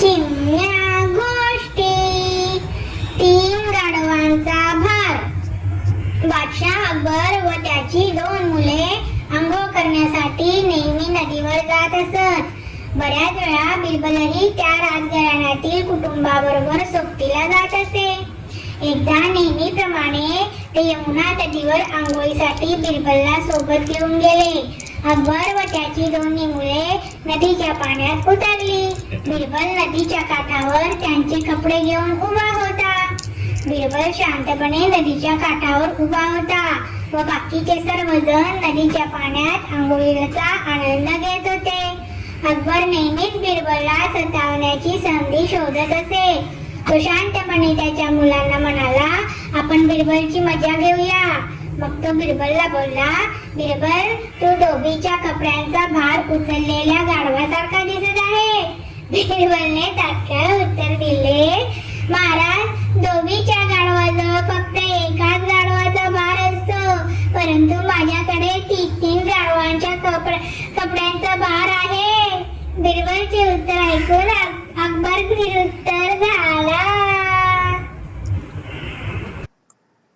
चिमण्या गोष्टी. तीन गाढवांचा भार. बादशाह अकबर व त्याची दोन मुले आंघोळ करण्यासाठी नेहमी नदीवर जात असत. बऱ्याच वेळा बिरबलही त्या राजघराण्यातील कुटुंबाबरोबर सोबतीला जात असे. एकदा नेहमीप्रमाणे ते यमुना नदीवर आंघोळीसाठी बिरबलला सोबत घेऊन गेले. अकबर व त्याची दोन्ही मुले नदीच्या पाण्यात उतरली. बिरबल नदीच्या काठावर त्यांचे कपडे घेऊन उभा होता. बिरबल शांतपणे नदीच्या काठावर उभा होता व बाकीचे सर्वजण नदीच्या पाण्यात आंघोळीचा आनंद घेत होते. अकबर नेहमीच बिरबलला सतावण्याची संधी शोधत असे. तो शांतपणे त्याच्या मुलांना म्हणाला आपण बिरबलची मजा घेऊया. मग तो बिरबलला बोलला बिरबल तू डोबीच्या कपड्यांचा भार उचललेल्या गाढवासारखा दिसत आहे. बिरबलने तात्काळ उत्तर दिले महाराज डोबीच्या गाढवाजवळ फक्त एकाच गाढवाचा भार असतो परंतु माझ्याकडे तीन तीन गाढवांच्या कपड कपड्यांचा भार आहे. बिरबलचे उत्तर ऐकून अकबर निरुत्तर